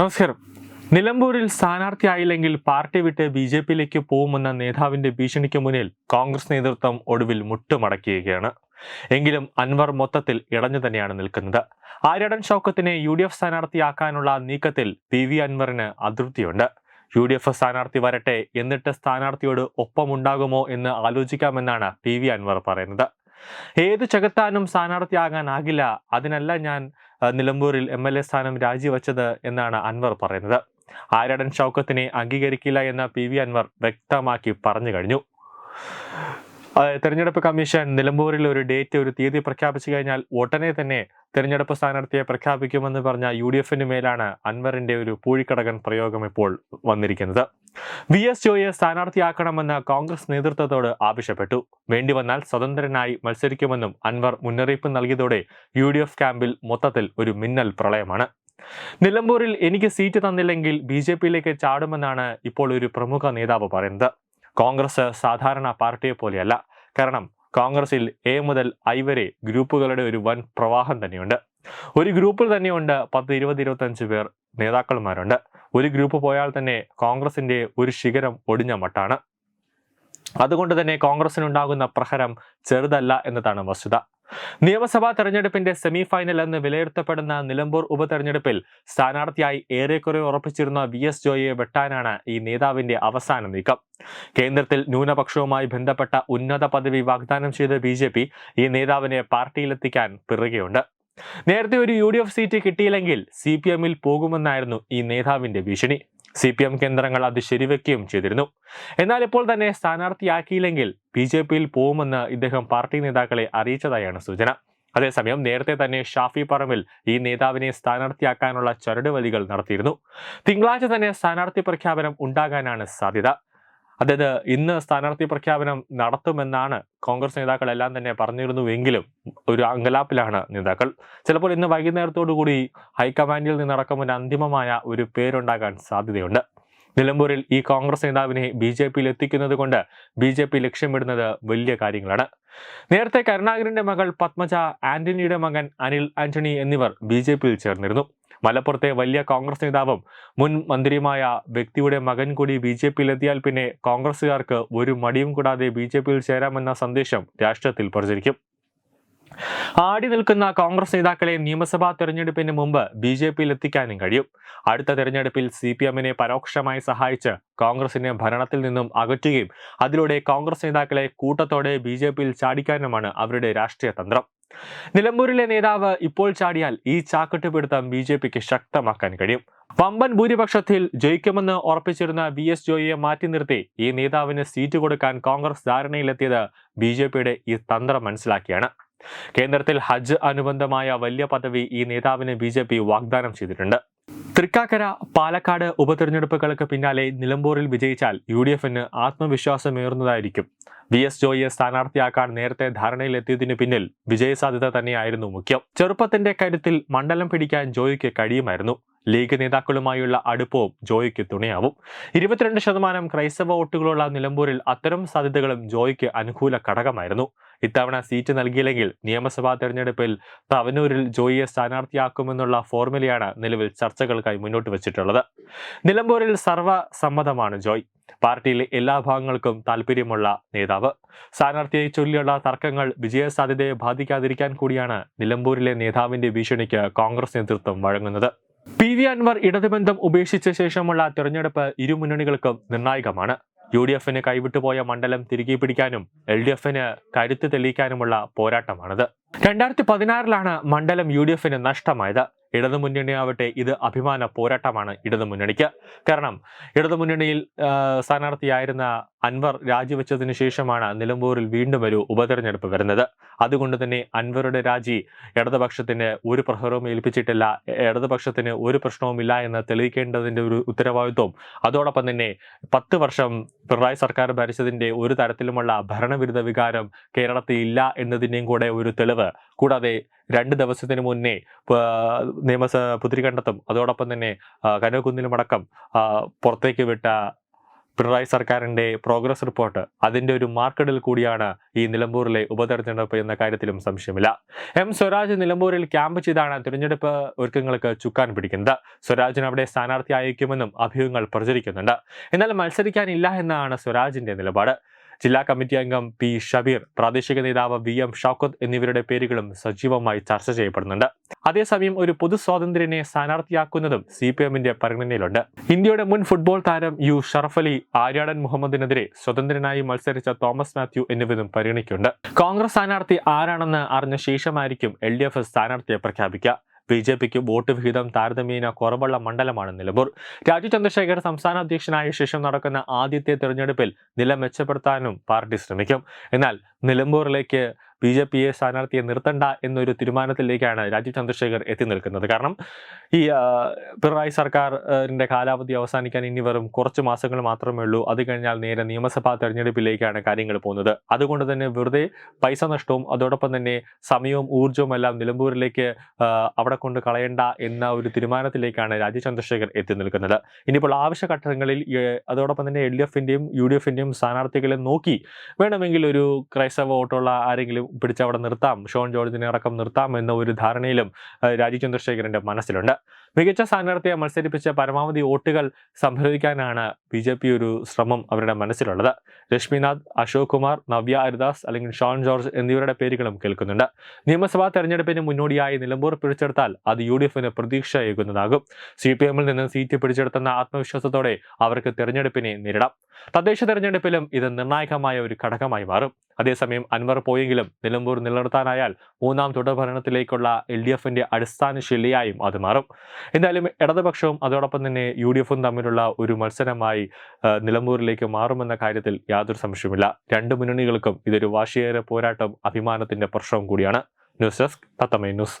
നമസ്കാരം. നിലമ്പൂരിൽ സ്ഥാനാർത്ഥിയായില്ലെങ്കിൽ പാർട്ടി വിട്ട് ബി ജെ പിയിലേക്ക് പോകുമെന്ന നേതാവിന്റെ ഭീഷണിക്ക് മുന്നിൽ കോൺഗ്രസ് നേതൃത്വം ഒടുവിൽ മുട്ടുമടക്കിയിരിക്കുകയാണ്. എങ്കിലും അൻവർ മൊത്തത്തിൽ ഇടഞ്ഞു തന്നെയാണ് നിൽക്കുന്നത്. ആര്യടൻ ഷൗക്കത്തിനെ യു ഡി എഫ് സ്ഥാനാർത്ഥിയാക്കാനുള്ള നീക്കത്തിൽ പി വി അൻവറിന് അതൃപ്തിയുണ്ട്. യു ഡി എഫ് സ്ഥാനാർത്ഥി വരട്ടെ എന്നിട്ട് സ്ഥാനാർത്ഥിയോട് ഒപ്പമുണ്ടാകുമോ എന്ന് ആലോചിക്കാമെന്നാണ് പി വി അൻവർ പറയുന്നത്. ഏത് ചെകുത്താനും സ്ഥാനാർത്ഥിയാകാനാകില്ല. അതിനല്ല ഞാൻ നിലമ്പൂരിൽ എം എൽ എ സ്ഥാനം രാജിവെച്ചത് എന്നാണ് അൻവർ പറയുന്നത്. ആരടൻ ഷൗക്കത്തിനെ അംഗീകരിക്കില്ല എന്ന് പി വി അൻവർ വ്യക്തമാക്കി പറഞ്ഞു കഴിഞ്ഞു. തെരഞ്ഞെടുപ്പ് കമ്മീഷൻ നിലമ്പൂരിൽ ഒരു ഡേറ്റ് ഒരു തീയതി പ്രഖ്യാപിച്ചു കഴിഞ്ഞാൽ ഉടനെ തന്നെ തെരഞ്ഞെടുപ്പ് സ്ഥാനാർത്ഥിയെ പ്രഖ്യാപിക്കുമെന്ന് പറഞ്ഞ യു ഡി എഫിന് മേലാണ് അൻവറിന്റെ ഒരു പൂഴിക്കടകൻ പ്രയോഗം ഇപ്പോൾ വന്നിരിക്കുന്നത്. വി എസ് ജോയെ സ്ഥാനാർത്ഥിയാക്കണമെന്ന് കോൺഗ്രസ് നേതൃത്വത്തോട് ആവശ്യപ്പെട്ടു. വേണ്ടി വന്നാൽ സ്വതന്ത്രനായി മത്സരിക്കുമെന്നും അൻവർ മുന്നറിയിപ്പ് നൽകിയതോടെ യു ഡി എഫ് ക്യാമ്പിൽ മൊത്തത്തിൽ ഒരു മിന്നൽ പ്രളയമാണ്. നിലമ്പൂരിൽ എനിക്ക് സീറ്റ് തന്നില്ലെങ്കിൽ ബി ജെ പിയിലേക്ക് ചാടുമെന്നാണ് ഇപ്പോൾ ഒരു പ്രമുഖ നേതാവ് പറയുന്നത്. കോൺഗ്രസ് സാധാരണ പാർട്ടിയെ പോലെയല്ല. കാരണം കോൺഗ്രസിൽ എ മുതൽ ഐ വരെ ഗ്രൂപ്പുകളുടെ ഒരു വൻ പ്രവാഹം തന്നെയുണ്ട്. ഒരു ഗ്രൂപ്പിൽ തന്നെയുണ്ട് പത്ത് ഇരുപത് ഇരുപത്തഞ്ച് പേർ നേതാക്കന്മാരുണ്ട്. ഒരു ഗ്രൂപ്പ് പോയാൽ തന്നെ കോൺഗ്രസിന്റെ ഒരു ശിഖരം ഒടിഞ്ഞ മട്ടാണ്. അതുകൊണ്ട് തന്നെ കോൺഗ്രസിനുണ്ടാകുന്ന പ്രഹരം ചെറുതല്ല എന്നതാണ് വസ്തുത. നിയമസഭാ തെരഞ്ഞെടുപ്പിന്റെ സെമി ഫൈനൽ എന്ന് വിലയിരുത്തപ്പെടുന്ന നിലമ്പൂർ ഉപതെരഞ്ഞെടുപ്പിൽ സ്ഥാനാർത്ഥിയായി ഏറെക്കുറെ ഉറപ്പിച്ചിരുന്ന വി എസ് ജോയിയെ വെട്ടാനാണ് ഈ നേതാവിന്റെ അവസാന നീക്കം. കേന്ദ്രത്തിൽ ന്യൂനപക്ഷവുമായി ബന്ധപ്പെട്ട ഉന്നത പദവി വാഗ്ദാനം ചെയ്ത ബി ജെ പി ഈ നേതാവിനെ പാർട്ടിയിലെത്തിക്കാൻ പിറകെയുണ്ട്. നേരത്തെ ഒരു യു ഡി എഫ് സീറ്റ് കിട്ടിയില്ലെങ്കിൽ സി പി എമ്മിൽ പോകുമെന്നായിരുന്നു ഈ നേതാവിന്റെ ഭീഷണി. സി പി എം കേന്ദ്രങ്ങൾ അത് ശരിവെക്കുകയും ചെയ്തിരുന്നു. എന്നാൽ ഇപ്പോൾ തന്നെ സ്ഥാനാർത്ഥിയാക്കിയില്ലെങ്കിൽ ബി ജെ പിയിൽ പോകുമെന്ന് ഇദ്ദേഹം പാർട്ടി നേതാക്കളെ അറിയിച്ചതായാണ് സൂചന. അതേസമയം നേരത്തെ തന്നെ ഷാഫി പറമ്പിൽ ഈ നേതാവിനെ സ്ഥാനാർത്ഥിയാക്കാനുള്ള ചരടുവലികൾ നടത്തിയിരുന്നു. തിങ്കളാഴ്ച തന്നെ സ്ഥാനാർത്ഥി പ്രഖ്യാപനം ഉണ്ടാകാനാണ് സാധ്യത. അതായത് ഇന്ന് സ്ഥാനാർത്ഥി പ്രഖ്യാപനം നടത്തുമെന്നാണ് കോൺഗ്രസ് നേതാക്കൾ എല്ലാം തന്നെ പറഞ്ഞിരുന്നുവെങ്കിലും ഒരു അങ്കലാപ്പിലാണ് നേതാക്കൾ. ചിലപ്പോൾ ഇന്ന് വൈകുന്നേരത്തോടു കൂടി ഹൈക്കമാൻഡിൽ നിന്നടക്കം ഒരു അന്തിമമായ ഒരു പേരുണ്ടാകാൻ സാധ്യതയുണ്ട്. നിലമ്പൂരിൽ ഈ കോൺഗ്രസ് നേതാവിനെ ബി ജെ പിയിൽ എത്തിക്കുന്നത് കൊണ്ട് ബി ജെ പി ലക്ഷ്യമിടുന്നത് വലിയ കാര്യങ്ങളാണ്. നേരത്തെ കരുണാകരന്റെ മകൾ പത്മജ ആന്റണിയുടെ മകൻ അനിൽ ആന്റണി എന്നിവർ ബി ജെ പിയിൽ ചേർന്നിരുന്നു. മലപ്പുറത്തെ വലിയ കോൺഗ്രസ് നേതാവും മുൻ മന്ത്രിയുമായ വ്യക്തിയുടെ മകൻ കൂടി ബി ജെ പിയിലെത്തിയാൽ പിന്നെ കോൺഗ്രസുകാർക്ക് ഒരു മടിയും കൂടാതെ ബി ജെ പിയിൽ ചേരാമെന്ന സന്ദേശം രാഷ്ട്രത്തിൽ പ്രചരിക്കും. ആടി നിൽക്കുന്ന കോൺഗ്രസ് നേതാക്കളെ നിയമസഭാ തെരഞ്ഞെടുപ്പിന് മുമ്പ് ബി ജെ പിയിൽ എത്തിക്കാനും കഴിയും. അടുത്ത തെരഞ്ഞെടുപ്പിൽ സി പി എമ്മിനെ പരോക്ഷമായി സഹായിച്ച് കോൺഗ്രസിനെ ഭരണത്തിൽ നിന്നും അകറ്റുകയും അതിലൂടെ കോൺഗ്രസ് നേതാക്കളെ കൂട്ടത്തോടെ ബി ചാടിക്കാനുമാണ് അവരുടെ രാഷ്ട്രീയ തന്ത്രം. നിലമ്പൂരിലെ നേതാവ് ഇപ്പോൾ ചാടിയാൽ ഈ ചാക്കട്ടുപിടുത്തം ബി ജെ പിക്ക് ശക്തമാക്കാൻ കഴിയും. വമ്പൻ ഭൂരിപക്ഷത്തിൽ ജയിക്കുമെന്ന് ഉറപ്പിച്ചിരുന്ന വി എസ് ജോയിയെ മാറ്റി നിർത്തി ഈ നേതാവിന് സീറ്റ് കൊടുക്കാൻ കോൺഗ്രസ് ധാരണയിലെത്തിയത് ബി ജെ പിയുടെ ഈ തന്ത്രം മനസ്സിലാക്കിയാണ്. കേന്ദ്രത്തിൽ ഹജ്ജ് അനുബന്ധമായ വലിയ പദവി ഈ നേതാവിന് ബി ജെ പി വാഗ്ദാനം ചെയ്തിട്ടുണ്ട്. തൃക്കാക്കര പാലക്കാട് ഉപതെരഞ്ഞെടുപ്പുകൾക്ക് പിന്നാലെ നിലമ്പൂരിൽ വിജയിച്ചാൽ യു ഡി എഫിന് ആത്മവിശ്വാസമേറുന്നതായിരിക്കും. വി എസ് ജോയിയെ സ്ഥാനാർത്ഥിയാക്കാൻ നേരത്തെ ധാരണയിലെത്തിയതിനു പിന്നിൽ വിജയസാധ്യത തന്നെയായിരുന്നു മുഖ്യം. ചെറുപ്പത്തിന്റെ കരുത്തിൽ മണ്ഡലം പിടിക്കാൻ ജോയിക്ക് കഴിയുമായിരുന്നു. ലീഗ് നേതാക്കളുമായുള്ള അടുപ്പവും ജോയിക്ക് തുണയാവും. ഇരുപത്തിരണ്ട് ശതമാനം ക്രൈസ്തവ വോട്ടുകളുള്ള നിലമ്പൂരിൽ അത്തരം സാധ്യതകളും ജോയിക്ക് അനുകൂല ഘടകമായിരുന്നു. ഇത്തവണ സീറ്റ് നൽകിയില്ലെങ്കിൽ നിയമസഭാ തെരഞ്ഞെടുപ്പിൽ തവനൂരിൽ ജോയിയെ സ്ഥാനാർത്ഥിയാക്കുമെന്നുള്ള ഫോർമുലയാണ് നിലവിൽ ചർച്ചകൾക്കായി മുന്നോട്ട് വെച്ചിട്ടുള്ളത്. നിലമ്പൂരിൽ സർവസമ്മതമാണ് ജോയ്. പാർട്ടിയിലെ എല്ലാ ഭാഗങ്ങൾക്കും താല്പര്യമുള്ള നേതാവ്. സ്ഥാനാർത്ഥിയെ ചൊല്ലിയുള്ള തർക്കങ്ങൾ വിജയസാധ്യതയെ ബാധിക്കാതിരിക്കാൻ കൂടിയാണ് നിലമ്പൂരിലെ നേതാവിന്റെ ഭീഷണിക്ക് കോൺഗ്രസ് നേതൃത്വം വഴങ്ങുന്നത്. പി വി അൻവർ ഇടതുബന്ധം ഉപേക്ഷിച്ച ശേഷമുള്ള തെരഞ്ഞെടുപ്പ് ഇരു മുന്നണികൾക്കും നിർണായകമാണ്. യു ഡി എഫിന് കൈവിട്ടുപോയ മണ്ഡലം തിരികെ പിടിക്കാനും എൽ ഡി എഫിന് കരുത്ത് തെളിയിക്കാനുമുള്ള പോരാട്ടമാണിത്. രണ്ടായിരത്തി പതിനാറിലാണ് മണ്ഡലം യു ഡി എഫിന് നഷ്ടമായത്. ഇടതുമുന്നണിയാവട്ടെ ഇത് അഭിമാന പോരാട്ടമാണ് ഇടതുമുന്നണിക്ക് കാരണം ഇടതുമുന്നണിയിൽ സ്ഥാനാർത്ഥിയായിരുന്ന അൻവർ രാജിവെച്ചതിനു ശേഷമാണ് നിലമ്പൂരിൽ വീണ്ടും ഒരു ഉപതെരഞ്ഞെടുപ്പ് വരുന്നത്. അതുകൊണ്ട് തന്നെ അൻവറുടെ രാജി ഇടതുപക്ഷത്തിന് ഒരു പ്രഹരവും ഏൽപ്പിച്ചിട്ടില്ല. ഇടതുപക്ഷത്തിന് ഒരു പ്രശ്നവുമില്ല എന്ന് തെളിയിക്കേണ്ടതിന്റെ ഒരു ഉത്തരവാദിത്വം. അതോടൊപ്പം തന്നെ പത്ത് വർഷം പിണറായി സർക്കാർ ഭരിച്ചതിന്റെ ഒരു തരത്തിലുമുള്ള ഭരണവിരുദ്ധ വികാരം കേരളത്തിൽ ഇല്ല എന്നതിന്റെയും കൂടെ ഒരു തെളിവ്. കൂടാതെ രണ്ട് ദിവസത്തിന് മുന്നേ നിയമസ പുതിരികണ്ടത്തും അതോടൊപ്പം തന്നെ ആ, പുറത്തേക്ക് വിട്ട പിണറായി സർക്കാരിന്റെ പ്രോഗ്രസ് റിപ്പോർട്ട് അതിന്റെ ഒരു മാർക്കഡിൽ കൂടിയാണ് ഈ നിലമ്പൂരിലെ ഉപതെരഞ്ഞെടുപ്പ് എന്ന കാര്യത്തിലും സംശയമില്ല. എം സ്വരാജ് നിലമ്പൂരിൽ ക്യാമ്പ് ചെയ്താണ് തിരഞ്ഞെടുപ്പ് ഒരുക്കങ്ങൾക്ക് ചുക്കാൻ പിടിക്കുന്നത്. സ്വരാജിന് അവിടെ സ്ഥാനാർത്ഥി അയക്കുമെന്നും അഭ്യൂഹങ്ങൾ പ്രചരിക്കുന്നുണ്ട്. എന്നാൽ മത്സരിക്കാനില്ല എന്നാണ് സ്വരാജിന്റെ നിലപാട്. ജില്ലാ കമ്മിറ്റി അംഗം പി ഷബീർ പ്രാദേശിക നേതാവ് വി എം ഷൗക്കത്ത് എന്നിവരുടെ പേരുകളും സജീവമായി ചർച്ച ചെയ്യപ്പെടുന്നുണ്ട്. അതേസമയം ഒരു പൊതു സ്വാതന്ത്ര്യനെ സ്ഥാനാർത്ഥിയാക്കുന്നതും സി പി എമ്മിന്റെ പരിഗണനയിലുണ്ട്. ഇന്ത്യയുടെ മുൻ ഫുട്ബോൾ താരം യു ഷറഫലി ആര്യാടൻ മുഹമ്മദിനെതിരെ സ്വതന്ത്രനായി മത്സരിച്ച തോമസ് മാത്യു എന്നിവരും പരിഗണിക്കുന്നുണ്ട്. കോൺഗ്രസ് സ്ഥാനാർത്ഥി ആരാണെന്ന് അറിഞ്ഞ ശേഷമായിരിക്കും എൽ ഡി എഫ് സ്ഥാനാർത്ഥിയെ പ്രഖ്യാപിക്കുക. ബി ജെ പിക്ക് വോട്ട് വിഹിതം താരതമ്യേന കുറവുള്ള മണ്ഡലമാണ് നിലമ്പൂർ. രാജു ചന്ദ്രശേഖർ സംസ്ഥാന അധ്യക്ഷനായ ശേഷം നടക്കുന്ന ആദ്യത്തെ തെരഞ്ഞെടുപ്പിൽ നില മെച്ചപ്പെടുത്താനും പാർട്ടി ശ്രമിക്കും. എന്നാൽ നിലമ്പൂരിലേക്ക് ബി ജെ പിയെ സ്ഥാനാർത്ഥിയെ നിർത്തണ്ട എന്നൊരു തീരുമാനത്തിലേക്കാണ് രാജീവ് ചന്ദ്രശേഖർ എത്തി നിൽക്കുന്നത്. കാരണം ഈ പിണറായി സർക്കാരിന്റെ കാലാവധി അവസാനിക്കാൻ ഇനി വെറും കുറച്ച് മാസങ്ങൾ മാത്രമേ ഉള്ളൂ. അത് കഴിഞ്ഞാൽ നേരെ നിയമസഭാ തെരഞ്ഞെടുപ്പിലേക്കാണ് കാര്യങ്ങൾ പോകുന്നത്. അതുകൊണ്ട് തന്നെ വെറുതെ പൈസ നഷ്ടവും അതോടൊപ്പം തന്നെ സമയവും ഊർജവും എല്ലാം നിലമ്പൂരിലേക്ക് അവിടെ കൊണ്ട് കളയണ്ട എന്ന ഒരു തീരുമാനത്തിലേക്കാണ് രാജീവ് ചന്ദ്രശേഖർ എത്തി നിൽക്കുന്നത്. ഇനിയിപ്പോൾ ആവശ്യഘട്ടങ്ങളിൽ ഘട്ടങ്ങളിൽ അതോടൊപ്പം തന്നെ എൽ ഡി എഫിന്റെയും യു ഡി എഫിന്റെയും സ്ഥാനാർത്ഥികളെ നോക്കി വേണമെങ്കിൽ ഒരു ക്രൈസ്തവ വോട്ടുള്ള ആരെങ്കിലും പിടിച്ച് അവിടെ നിർത്താം. ഷോൺ ജോർജിനെ അടക്കം നിർത്താം എന്ന ഒരു ധാരണയിലും രാജീവ് ചന്ദ്രശേഖരന്റെ മനസ്സിലുണ്ട്. മികച്ച സ്ഥാനാർത്ഥിയെ മത്സരിപ്പിച്ച പരമാവധി വോട്ടുകൾ സംഭരിക്കാനാണ് ബി ജെ പി ഒരു ശ്രമം അവരുടെ മനസ്സിലുള്ളത്. രശ്മിനാഥ് അശോക് കുമാർ നവ്യ ഹരിദാസ് അല്ലെങ്കിൽ ഷോൺ ജോർജ് എന്നിവരുടെ പേരുകളും കേൾക്കുന്നുണ്ട്. നിയമസഭാ തെരഞ്ഞെടുപ്പിന് മുന്നോടിയായി നിലമ്പൂർ പിടിച്ചെടുത്താൽ അത് യു ഡി എഫിന് പ്രതീക്ഷയേകുന്നതാകും. സി പി എമ്മിൽ നിന്ന് സീറ്റ് പിടിച്ചെടുത്തെന്ന ആത്മവിശ്വാസത്തോടെ അവർക്ക് തെരഞ്ഞെടുപ്പിനെ നേരിടാം. തദ്ദേശ തെരഞ്ഞെടുപ്പിലും ഇത് നിർണായകമായ ഒരു ഘടകമായി മാറും. അതേസമയം അൻവർ പോയെങ്കിലും നിലമ്പൂർ നിലനിർത്താനായാൽ മൂന്നാം തുടർഭരണത്തിലേക്കുള്ള എൽ ഡി എഫിന്റെ അടിസ്ഥാന ശിലയായും അത് മാറും. എന്തായാലും ഇടതുപക്ഷവും അതോടൊപ്പം തന്നെ യു ഡി എഫും തമ്മിലുള്ള ഒരു മത്സരമായി നിലമ്പൂരിലേക്ക് മാറുമെന്ന കാര്യത്തിൽ യാതൊരു സംശയവുമില്ല. രണ്ട് മുന്നണികൾക്കും ഇതൊരു വാശിയേറെ പോരാട്ടം അഭിമാനത്തിന്റെ പ്രശ്നവും കൂടിയാണ്. ന്യൂസ് ഡെസ്ക് തത്തമേ ന്യൂസ്.